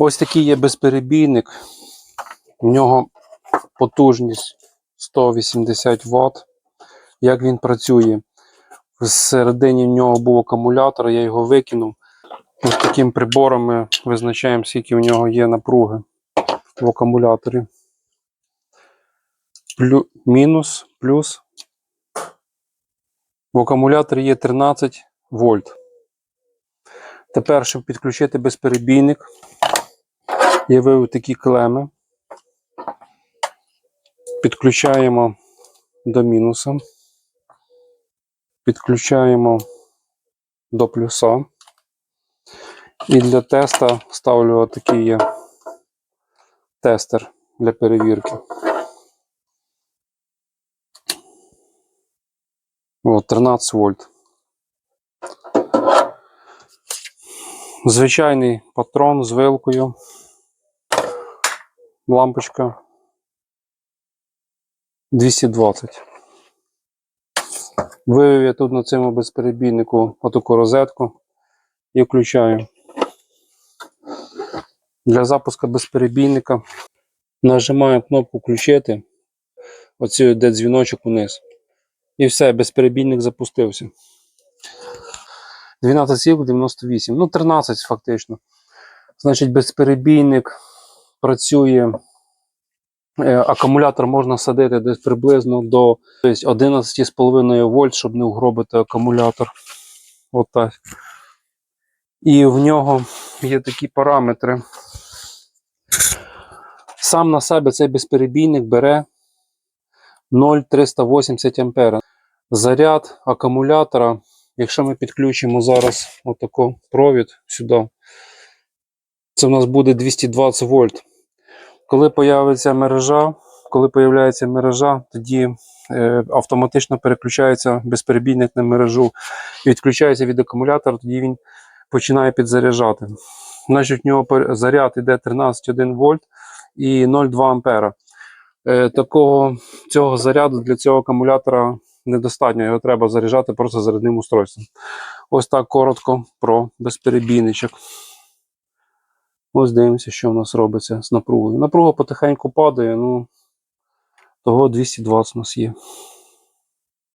Ось такий є безперебійник. У нього потужність 180 Вт. Як він працює? Всередині в нього був акумулятор, я його викинув. Ось таким прибором ми визначаємо, скільки в нього є напруги в акумуляторі. Плю, мінус, плюс. В акумуляторі є 13 вольт. Тепер, щоб підключити безперебійник, я вивів такі клеми. Підключаємо до мінуса. Підключаємо до плюса. І для теста ставлю отакий тестер для перевірки. О, 13 вольт. Звичайний патрон з вилкою. Лампочка 220. Вивів я тут на цьому безперебійнику отаку розетку і включаю. Для запуску безперебійника нажимаю кнопку включити. Оцю йде дзвіночок униз. І все, безперебійник запустився. 12,98. Ну, 13 фактично. Значить, безперебійник працює. Е, Акумулятор можна садити десь приблизно до тобто 11,5 вольт, щоб не угробити акумулятор. От. І в нього є такі параметри. Сам на себе цей безперебійник бере 0,380 А. Заряд акумулятора, якщо ми підключимо зараз отако провід сюди, це в нас буде 220 вольт. Коли появиться мережа, коли появляється мережа, тоді е, автоматично переключається безперебійник на мережу і відключається від акумулятора, тоді він починає підзаряджати. Значить, в нього заряд іде 13,1 вольт і 0,2 ампера. Е, такого цього заряду для цього акумулятора недостатньо. Його треба заряджати просто зарядним устройством. Ось так коротко про безперебійничок. Ось дивимося, що в нас робиться з напругою. Напруга потихеньку падає, ну того 220 у нас є.